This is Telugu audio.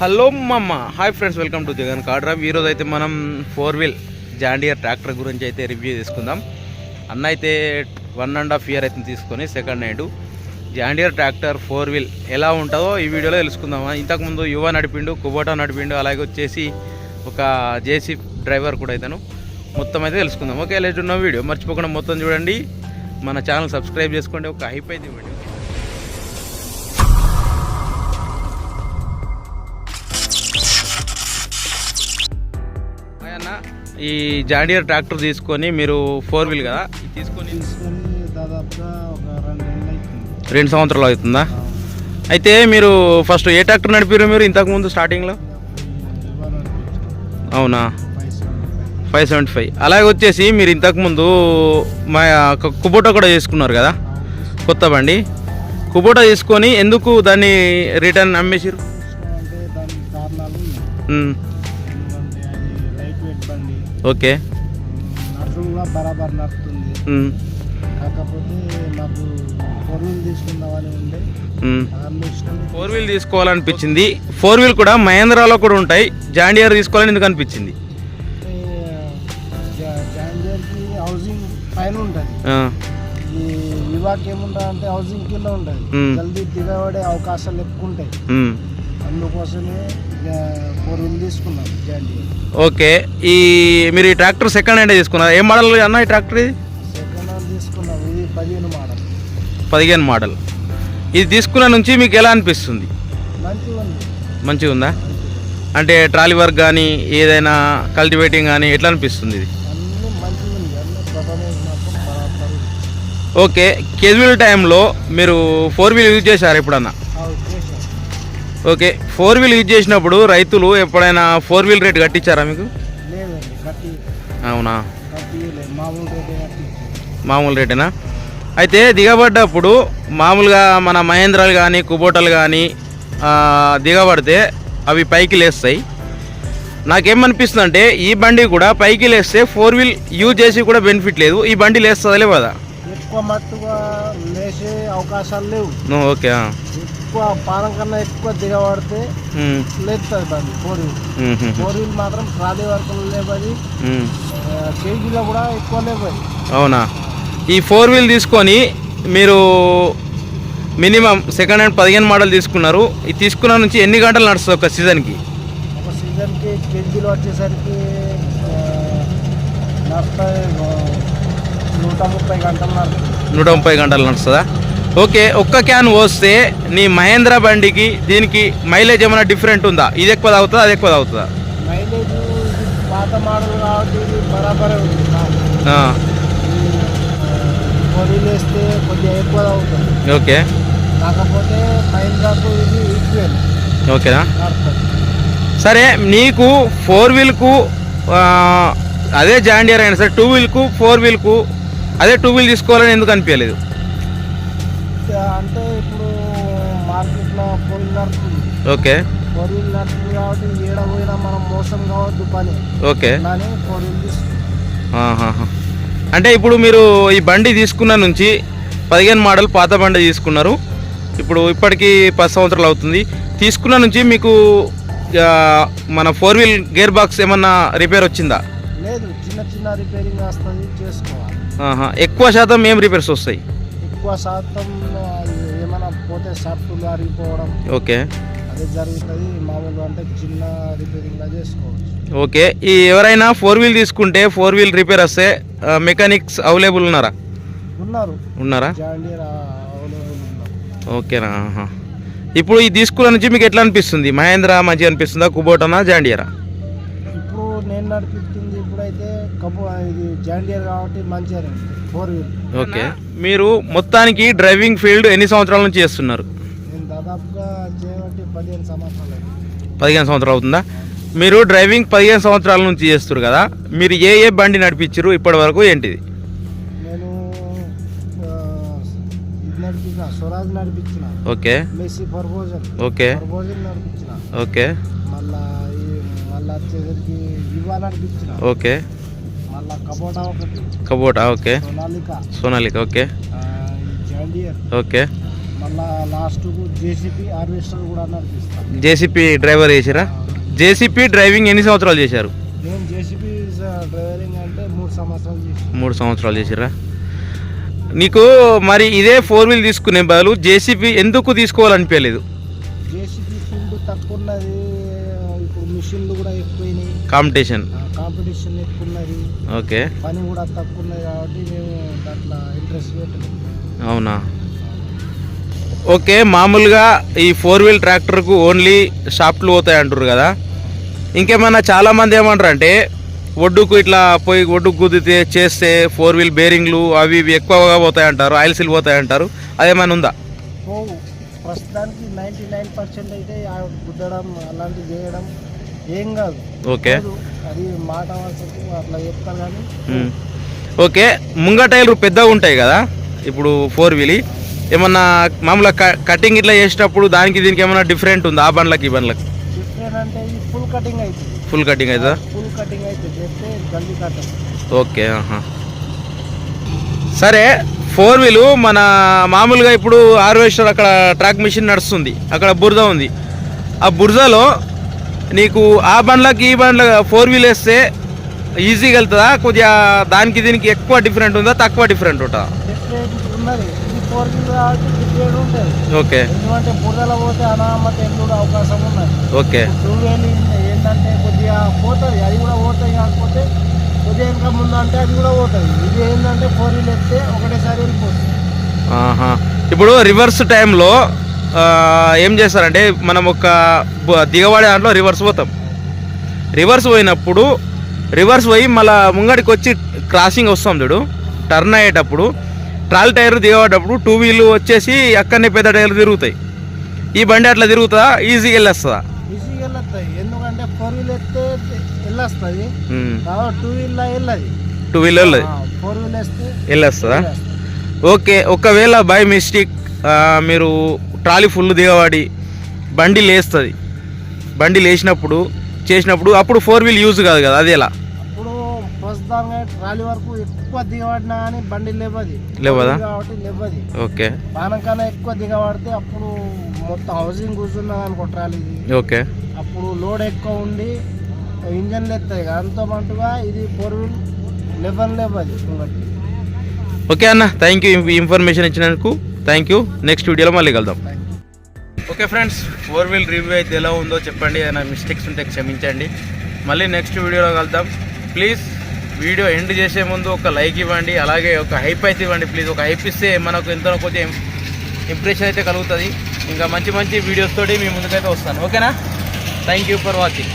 హలో మమ్మ hi friends welcome to Jagan car ఈరోజు అయితే మనం ఫోర్ వీల్ జాండియర్ ట్రాక్టర్ గురించి అయితే రివ్యూ తీసుకుందాం అన్న అయితే వన్ అండ్ హాఫ్ ఇయర్ అయితే తీసుకొని second hand. John Deere tractor four wheel ఎలా ఉంటుందో ఈ వీడియోలో తెలుసుకుందాం ఇంతకుముందు యువ నడిపిండు కుబోటా నడిపిండు అలాగే వచ్చేసి ఒక జేసీ డ్రైవర్ కూడా అయితేను. మొత్తం అయితే తెలుసుకుందాం. ఓకే లేట్ ఉన్న వీడియో మర్చిపోకుండా మొత్తం చూడండి. మన ఛానల్ సబ్స్క్రైబ్ చేసుకోండి. ఒక హైప్ అయితే ఇవ్వండి. ఈ జాండియర్ ట్రాక్టర్ తీసుకొని మీరు ఫోర్ వీల్ కదా? తీసుకొని తీసుకొని దాదాపుగా ఒక రెండు రెండు సంవత్సరాలు అవుతుందా? అయితే మీరు ఫస్ట్ ఏ ట్రాక్టర్ నడిపారు మీరు ఇంతకుముందు స్టార్టింగ్లో అవునా? ఫైవ్ సెవెంటీ ఫైవ్ అలాగే వచ్చేసి మీరు ఇంతకుముందు మా కుబోటా కూడా చేసుకున్నారు కదా? కొత్త బండి. కుబోటా తీసుకొని ఎందుకు దాన్ని రిటర్న్ అమ్మేసారు బండి ఓకే. కూడా బరాబర్ నడుస్తుంది కాకపోతే తీసుకుందామని ఉండే. ఉమ్. దానిలో ఇష్టం. ఫోర్ వీల్ తీసుకోవాలనిపించింది. ఫోర్ వీల్ కూడా మహేంద్రాలో కూడా ఉంటాయి. జాండియర్ తీసుకోవాలని ఎందుకు అనిపించింది? హౌసింగ్ పైన ఉంటుంది. ఈ వివాకి ఏముంటుంది అంటే హౌసింగ్ కింద ఉంటుంది. మ్మ్. జల్దీ దిగబడే అవకాశాలు ఎక్కువ ఉంటాయి. తీసుకున్నాం ఓకే. ఈ మీరు ఈ ట్రాక్టర్ సెకండ్ హ్యాండ్ తీసుకున్నారు? ఏ మోడల్ అన్న ఈ ట్రాక్టర్ ఇది? సెకండ్ హ్యాండ్ తీసుకున్నాం ఇది పదిహేను మోడల్ పదిహేను మోడల్ ఇది తీసుకున్న నుంచి మీకు ఎలా అనిపిస్తుంది? మంచిగా ఉంది. మంచిగా ఉందా? అంటే ట్రాలీ వర్క్ కానీ ఏదైనా కల్టివేటింగ్ కానీ ఎట్లా అనిపిస్తుంది ఇది? అన్నీ మంచిగా ఉంది. అన్ని పర్ఫార్మెన్స్ మాత్రం బరాబర్ ఉంది. ఓకే. కెజువల్ టైంలో మీరు ఫోర్ వీల్ యూజ్ చేశారు ఎప్పుడన్నా? ఓకే ఫోర్ వీల్ యూజ్ చేసినప్పుడు రైతులు ఎప్పుడైనా ఫోర్ వీల్ రేట్ కట్టించారా మీకు? అవునా? మామూలు రేటేనా? అయితే దిగబడ్డప్పుడు మామూలుగా మన మహేంద్రాలు కానీ కుబోటలు కానీ దిగబడితే అవి పైకి లేస్తాయి. నాకేమనిపిస్తుంది అంటే ఈ బండి కూడా పైకి లేస్తే ఫోర్ వీల్ యూజ్ చేసి కూడా బెనిఫిట్ లేదు. ఈ బండి లేస్తుందా లేదా? ఎక్కువ మట్టుగా అవకాశాలు లేవు. ఓకే. ఎక్కువ పానం కన్నా ఎక్కువ దిగబడితే లేస్తుంది బండి ఫోర్ వీల్. ఫోర్ వీల్ మాత్రం ట్రాలీ వరకు ఉమ్. కేజీలో కూడా ఎక్కువ లేవది అవునా? ఈ ఫోర్ వీల్ తీసుకొని మీరు మినిమం సెకండ్ హ్యాండ్ పదిహేను మోడల్ తీసుకున్నారు. ఇది తీసుకున్న నుంచి ఎన్ని గంటలు నడుస్తుంది ఒక సీజన్కి? ఒక సీజన్కి కేజీలు వచ్చేసరికి నూట ముప్పై గంటలు నడుస్తుంది. నూట ముప్పై గంటలు నడుస్తుందా? ఓకే ఒక్క క్యాన్ పోస్తే నీ మహేంద్ర బండికి దీనికి మైలేజ్ ఏమైనా డిఫరెంట్ ఉందా? ఇది ఎక్కువ తాగుతుందా అది ఎక్కువ తాగుతుందా? ఓకే. ఓకేనా? సరే నీకు ఫోర్ వీల్కు అదే జాండియర్ అయినా సరే టూ వీల్కు ఫోర్ వీల్కు అదే టూ వీల్ తీసుకోవాలని ఎందుకు అనిపించలేదు? అంటే ఇప్పుడు మార్కెట్లో ఫోర్ వీల్ నడుస్తుంది ఓకే. ఫోర్ వీల్ నడుస్తుంది కాబట్టి ఏడ పోయినా మనం మోసం కావద్దు పని. ఓకే. Four wheel. అంటే ఇప్పుడు మీరు ఈ బండి తీసుకున్న నుంచి పదిహేను మోడల్ పాత బండి తీసుకున్నారు. ఇప్పుడు ఇప్పటికి పది సంవత్సరాలు అవుతుంది. తీసుకున్న నుంచి మీకు మన ఫోర్ వీల్ గేర్ బాక్స్ ఏమన్నా రిపేర్ వచ్చిందా? లేదు చిన్న చిన్న రిపేరింగ్ వస్తుంది చేసుకోవాలి. ఎక్కువ శాతం ఏం రిపేర్స్ వస్తాయి? ఎక్కువ శాతం పోతే షాఫ్ట్లు అరిగిపోవడం ఓకే. అదే జరుగుతుంది మామూలుగా అంటే చిన్న రిపేరింగ్గా చేసుకోవచ్చు. ఓకే. ఈ ఎవరైనా ఫోర్ వీల్ తీసుకుంటే ఫోర్ వీల్ రిపేర్ వస్తే మెకానిక్స్ అవైలబుల్ ఉన్నారా? ఉన్నారు. ఉన్నారా? ఓకేనా. ఇప్పుడు ఈ తీసుకున్న నుంచి మీకు ఎట్లా అనిపిస్తుంది? మహేంద్ర మంచిగా అనిపిస్తుందా? కుబోటనా? జాండియరా ఇప్పుడు నేను నడిపిస్తుంది ఇప్పుడైతే కబు ఇది జాండియర్ కాబట్టి మంచిగా ఫోర్ వీల్ ఓకే. మీరు మొత్తానికి డ్రైవింగ్ ఫీల్డ్ ఎన్ని సంవత్సరాల నుంచి చేస్తున్నారు? నేను దాదాపుగా చేయబట్టి పదిహేను సంవత్సరాలు అయింది. పదిహేను సంవత్సరాలు అవుతుందా? మీరు డ్రైవింగ్ పదిహేను సంవత్సరాల నుంచి చేస్తారు కదా మీరు ఏ ఏ బండి నడిపించారు ఇప్పటి వరకు ఏంటిది? నేను ఆ, ఇది నడిపించిన స్వరాజ్ నడిపించిన. ఓకే. Massey okay. నడిపించిన. ఓకే. మళ్ళా ఈ మళ్ళా వచ్చేసరికి ఓకే. మళ్ళా కబోటా ఒకటి. Kubota okay. Sonalika. Sonalika okay. John Deere okay. మళ్ళా లాస్ట్ జేసీపీ హార్వెస్టర్ కూడా నడిపిస్తాను జేసీపీ డ్రైవర్ చేసిరా జేసీపీ డ్రైవింగ్ ఎన్ని సంవత్సరాలు చేశారు? నేను జేసీపీ డ్రైవరింగ్ అంటే మూడు సంవత్సరాలు చేసి మూడు సంవత్సరాలు చేసిరా నీకు మరి ఇదే ఫోర్ వీల్ తీసుకునే బదులు జేసీపీ ఎందుకు తీసుకోవాలనిపించలేదు? జేసీబీ ఫీల్డ్ తక్కువ ఉన్నది. ఇప్పుడు మిషన్లు కూడా ఎక్కువైనాయి. కాంపిటీషన్? కాంపిటీషన్ ఎక్కువ ఉన్నది ఓకే. పని కూడా తక్కువ ఉన్నది కాబట్టి మేము దాంట్లో ఇంట్రెస్ట్ పెట్టలేదు అవునా? ఓకే మామూలుగా ఈ ఫోర్ వీల్ ట్రాక్టర్కు ఓన్లీ షాఫ్ట్లు పోతాయి అంటారు కదా. ఇంకేమన్నా చాలామంది ఏమంటారు అంటే ఒడ్డుకు ఇట్లా పోయి ఒడ్డుకు కుదితే చేస్తే ఫోర్ వీల్ బేరింగ్లు అవి ఇవి ఎక్కువగా పోతాయి అంటారు ఆయిల్ సీల్ పోతాయి అంటారు అదేమైనా ఉందా? ప్రస్తుతానికి నైంటీ నైన్ పర్సెంట్ అయితే గుద్దడం అలాంటివి చేయడం ఏం కాదు. ఓకే. అది మాట అట్లా కానీ. ఓకే ముంగటైలు పెద్దగా ఉంటాయి కదా? ఇప్పుడు ఫోర్ వీల్. ఏమన్నా మామూలుగా కటింగ్ ఇట్లా చేసేటప్పుడు దానికి దీనికి ఏమన్నా డిఫరెంట్ ఉందా? ఆ బండ్లకి ఈ బండ్లకి? డిఫరెంట్ అంటే ఇది ఫుల్ కటింగ్ అవుతుంది ఫుల్ కటింగ్ అవుతుందా ఫుల్ కటింగ్ అయితే. చేస్తే జల్దీ కట్టం ఓకే ఆహా. సరే ఫోర్ వీలు మన మామూలుగా ఇప్పుడు హార్వెస్టర్ అక్కడ ట్రాక్ మిషన్ నడుస్తుంది. అక్కడ బురద ఉంది. ఆ బురదలో నీకు ఆ బండ్లకి ఈ బండ్ల ఫోర్ వీల్ వేస్తే ఈజీగా వెళ్తుందా? కొద్దిగా దానికి దీనికి ఎక్కువ డిఫరెంట్ ఉందా? తక్కువ డిఫరెంట్ ఉంటుందా డిఫరెంట్ ఫోర్ వీల్ ఉంటుంది ఓకే. ఎందుకంటే బురదలో పోతే అనామత ఎల్లుడు అవకాశం ఉన్నది ఓకే. టూ వీల్ ఏంటంటే కొద్దిగా పోతుంది అది కూడా పోతుంది కాకపోతే కొద్దిగా ఇంకా ముందు అంటే అది కూడా పోతుంది ఇది ఏంటంటే ఫోర్ వీల్ ఎత్తే ఒకటేసారి వెళ్ళిపోతుంది ఆహా. ఇప్పుడు రివర్స్ టైంలో ఏం చేస్తారంటే మనం ఒక దిగబడే దాంట్లో రివర్స్ పోతాం. రివర్స్ పోయినప్పుడు రివర్స్ పోయి మళ్ళా ముంగడికి వచ్చి క్రాసింగ్ వస్తాం చూడు టర్న్ అయ్యేటప్పుడు ట్రాల్ టైర్ దిగబడేటప్పుడు టూ వీల్ వచ్చేసి అక్కడనే పెద్ద టైర్ తిరుగుతాయి. ఈ బండి అట్లా తిరుగుతుందా? ఈజీగా వెళ్ళేస్తుందా? ఈజీగా వెళ్ళొస్తాయి. ఎందుకంటే ఫోర్ వీల్ ఎత్తే వెళ్ళొస్తుంది. ఉమ్. కాబట్టి టూ వీల్లో వెళ్ళదు. టూ వీల్ వెళ్ళదు. ఫోర్ వీల్ వేస్తే వెళ్ళేస్తుందా? వెళ్ళొస్తది. ఓకే ఒకవేళ బై మిస్టేక్ మీరు ట్రాలీ ఫుల్ దిగబడి బండి లేస్తుంది. బండి లేచినప్పుడు చేసినప్పుడు అప్పుడు ఫోర్ వీల్ యూజ్ కాదు కదా అది ఎలా? ప్రస్తుతంగా ట్రాలీ వరకు ఎక్కువ దిగబడినా కానీ బండి లేవది. లేవదా? కాబట్టి లేవది. ఓకే. కన్నా ఎక్కువ దిగబడితే అప్పుడు మొత్తం హౌసింగ్ కూర్చున్నది అనుకో ట్రాలీది. ఓకే. అప్పుడు లోడ్ ఎక్కువ ఉండి దాంతో పాటుగా ఇది ఫోర్ వీల్ లెవెన్ లేవది ఓకే అన్న థ్యాంక్ యూ ఇన్ఫర్మేషన్ ఇచ్చినందుకు థ్యాంక్ యూ నెక్స్ట్ వీడియోలో మళ్ళీ కలుద్దాం. Okay friends four wheel review అయితే ఎలా ఉందో చెప్పండి. ఏదైనా మిస్టేక్స్ ఉంటే క్షమించండి. మళ్ళీ నెక్స్ట్ వీడియోలో కలుద్దాం. ప్లీజ్ వీడియో ఎండ్ చేసే ముందు ఒక లైక్ ఇవ్వండి. అలాగే ఒక హైప్ అయితే ఇవ్వండి ప్లీజ్ ఒక హైప్ ఇస్తే మనకు ఎంతో కొద్దిగా ఇంప్రెషన్ అయితే కలుగుతుంది. ఇంకా మంచి మంచి వీడియోస్ తోటి మీ ముందుకైతే వస్తాను. ఓకేనా థ్యాంక్ యూ ఫర్ వాచింగ్